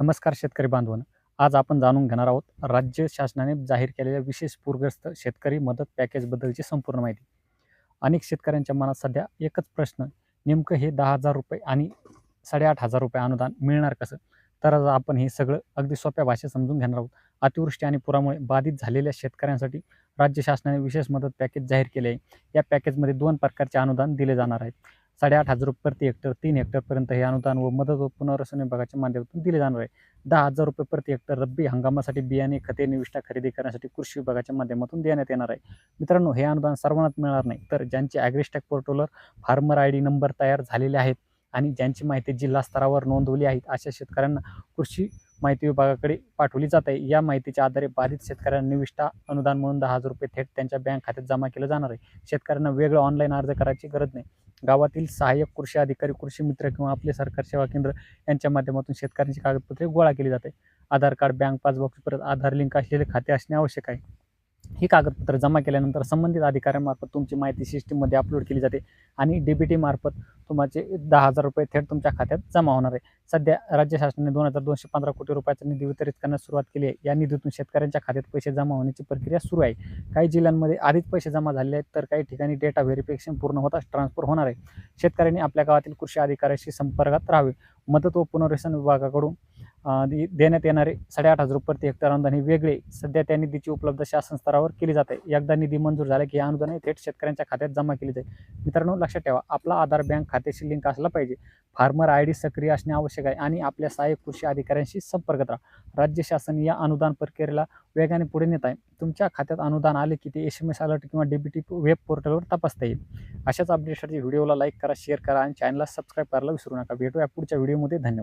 नमस्कार शेतकरी बांधवांनो. आज आपण जाणून घेणार आहोत राज्य शासनाने जाहीर केलेल्या विशेष पूरग्रस्त शेतकरी मदत पॅकेजबद्दलची संपूर्ण माहिती. अनेक शेतकऱ्यांच्या मनात सध्या एकच प्रश्न नेमकं हे दहा हजार रुपये आणि साडेआठ हजार रुपये अनुदान मिळणार कसं? तर आज आपण हे सगळं अगदी सोप्या भाषेत समजून घेणार आहोत. अतिवृष्टी आणि पुरामुळे बाधित झालेल्या शेतकऱ्यांसाठी राज्य शासनाने विशेष मदत पॅकेज जाहीर केले आहे. या पॅकेजमध्ये दोन प्रकारचे अनुदान दिले जाणार आहेत साडेआठ हजार रुपये प्रति हेक्टर तीन हेक्टरपर्यंत हे अनुदान व मदत व पुनर्वसन विभागाच्या माध्यमातून दिले जाणार आहे. दहा हजार रुपये प्रति हेक्टर रब्बी हंगामासाठी बियाणे खते निविष्ठा खरेदी करण्यासाठी कृषी विभागाच्या माध्यमातून देण्यात येणार आहे. मित्रांनो हे अनुदान सर्वांनाच मिळणार नाही तर ज्यांचे ॲग्रिस्टॅक पोर्टलवर फार्मर आय डी नंबर तयार झालेले आहेत आणि ज्यांची माहिती जिल्हा स्तरावर नोंदवली आहे अशा शेतकऱ्यांना कृषी माहिती विभागाकडे पाठवली जात आहे. या माहितीच्या आधारे बाधित शेतकऱ्यांना निविष्ठा अनुदान म्हणून दहा हजार रुपये थेट त्यांच्या बँक खात्यात जमा केलं जाणार आहे. शेतकऱ्यांना वेगळं ऑनलाईन अर्ज करायची गरज नाही. गावातील सहाय्यक कृषी अधिकारी कृषी मित्र किंवा आपले सरकार सेवा केंद्र यांच्या माध्यमातून शेतकऱ्यांची कागदपत्रे गोळा केली जाते. आधार कार्ड बँक पासबुक परत आधार लिंक असलेले खाते असणे आवश्यक आहे. ही कागदपत्र जमा केल्यानंतर संबंधित अधिकाऱ्यांमार्फत तुमची माहिती सिस्टीममध्ये अपलोड केली जाते आणि डी बी टीमार्फत तुमचे दहा हजार रुपये थेट तुमच्या खात्यात जमा होणार आहे. सध्या राज्य शासनाने दोन हजार दोनशे पंधरा कोटी रुपयाचा निधी वितरित करण्यास सुरुवात केली आहे. या निधीतून शेतकऱ्यांच्या खात्यात पैसे जमा होण्याची प्रक्रिया सुरू आहे. काही जिल्ह्यांमध्ये आधीच पैसे जमा झालेले आहेत तर काही ठिकाणी डेटा व्हेरिफिकेशन पूर्ण होताच ट्रान्सफर होणार आहे. शेतकऱ्यांनी आपल्या गावातील कृषी अधिकाऱ्याशी संपर्कात राहावे. मदत व पुनर्वसन विभागाकडून देण्यात येणारे साडेआठ हजार रुपये प्रति हेक्टर अनुदान हे वेगळे सध्या त्या निधीची उपलब्ध शासन स्तरावर केली जाते एकदा निधी मंजूर झाला की हे अनुदान थेट शेतकऱ्यांच्या खात्यात जमा केली जाईल. मित्रांनो लक्षात ठेवा आपला आधार बँक खात्याशी लिंक असला पाहिजे. फार्मर आय डी सक्रिय असणे आवश्यक आहे आणि आपल्या सहाय्यक कृषी अधिकाऱ्यांशी संपर्क करा राज्य शासन या अनुदान प्रक्रियेला वेगाने पुढे नेत आहे. तुमच्या खात्यात अनुदान आले की ते एस एम एस अलर्ट किंवा डीबीटी वेब पोर्टलवर तपासता येईल. अशाच अपडेटसाठी व्हिडिओला लाईक करा शेअर करा आणि चॅनलला सबस्क्राईब करायला विसरू नका. भेटूया पुढच्या व्हिडिओमध्ये धन्यवाद.